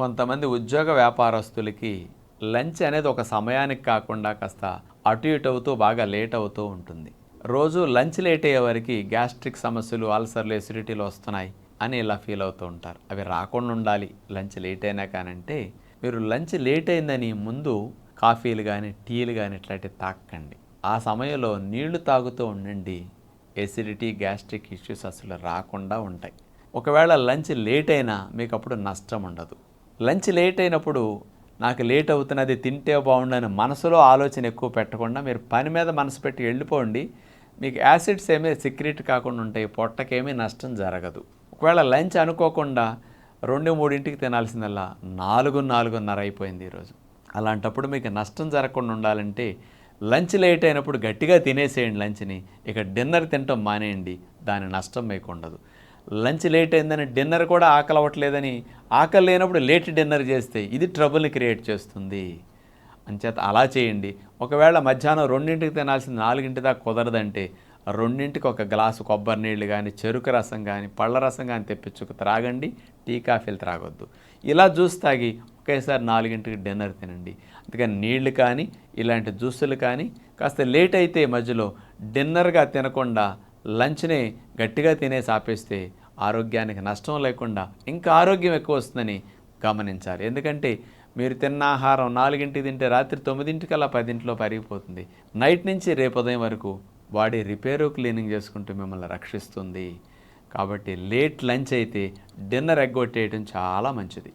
కొంతమంది ఉద్యోగ వ్యాపారస్తులకి లంచ్ అనేది ఒక సమయానికి కాకుండా కాస్త అటు ఇటు అవుతూ బాగా లేట్ అవుతూ ఉంటుంది. రోజు లంచ్ లేట్ అయ్యే వరకు గ్యాస్ట్రిక్ సమస్యలు అల్సర్లు ఎసిడిటీలు వస్తున్నాయి అని ఇలా ఫీల్ అవుతూ ఉంటారు. అవి రాకుండా ఉండాలి. లంచ్ లేట్ అయినా కానంటే మీరు లంచ్ లేట్ అయిందని ముందు కాఫీలు కానీ టీలు కానీ ఇట్లాంటివి తాకండి ఆ సమయంలో నీళ్ళు తాగుతూ ఉండండి. ఎసిడిటీ గ్యాస్ట్రిక్ ఇష్యూస్ అసలు రాకుండా ఉంటాయి. ఒకవేళ లంచ్ లేట్ అయినా మీకు అప్పుడు నష్టం ఉండదు. లంచ్ లేట్ అయినప్పుడు నాకు లేట్ అవుతున్నది తింటే బాగుండని మనసులో ఆలోచన ఎక్కువ పెట్టకుండా మీరు పని మీద మనసు పెట్టి వెళ్ళిపోండి. మీకు యాసిడ్స్ ఏమీ సిక్రెట్ కాకుండా ఉంటాయి పొట్టకేమీ నష్టం జరగదు. ఒకవేళ లంచ్ అనుకోకుండా రెండు మూడింటికి తినాల్సిందల్లా నాలుగు నాలుగున్నర అయిపోయింది ఈరోజు. అలాంటప్పుడు మీకు నష్టం జరగకుండా ఉండాలంటే లంచ్ లేట్ అయినప్పుడు గట్టిగా తినేసేయండి లంచ్ని. ఇక డిన్నర్ తినటం మానేయండి. దాని నష్టం మీకు ఉండదు లంచ్ లేట్ అయిందని డిన్నర్ కూడా ఆకలి అవ్వట్లేదని ఆకలి లేనప్పుడు లేట్ డిన్నర్ చేస్తే ఇది ట్రబుల్ని క్రియేట్ చేస్తుంది. అంచేత అలా చేయండి. ఒకవేళ మధ్యాహ్నం రెండింటికి తినాల్సింది నాలుగింటి దాకా కుదరదంటే రెండింటికి ఒక గ్లాసు కొబ్బరి నీళ్ళు కానీ చెరుకు రసం కానీ పళ్ళ రసం కానీ తెప్పించుకు త్రాగండి టీ కాఫీలు త్రాగొద్దు. ఇలా జ్యూస్ తాగి ఒకేసారి నాలుగింటికి డిన్నర్ తినండి. అందుకని నీళ్ళు కానీ ఇలాంటి జ్యూసులు కానీ కాస్త లేట్ అయితే మధ్యలో డిన్నర్గా తినకుండా లంచ్ని గట్టిగా తినేసి ఆపేస్తే ఆరోగ్యానికి నష్టం లేకుండా ఇంకా ఆరోగ్యం ఎక్కువ వస్తుందని గమనించాలి. ఎందుకంటే మీరు తిన్న ఆహారం నాలుగింటికి తింటే రాత్రి తొమ్మిదింటికల్లా పదింటిలో పరిగిపోతుంది నైట్ నుంచి రేపు ఉదయం వరకు బాడీ రిపేరు క్లీనింగ్ చేసుకుంటూ మిమ్మల్ని రక్షిస్తుంది. కాబట్టి లేట్ లంచ్ అయితే డిన్నర్ ఎగ్గొట్టేయడం చాలా మంచిది.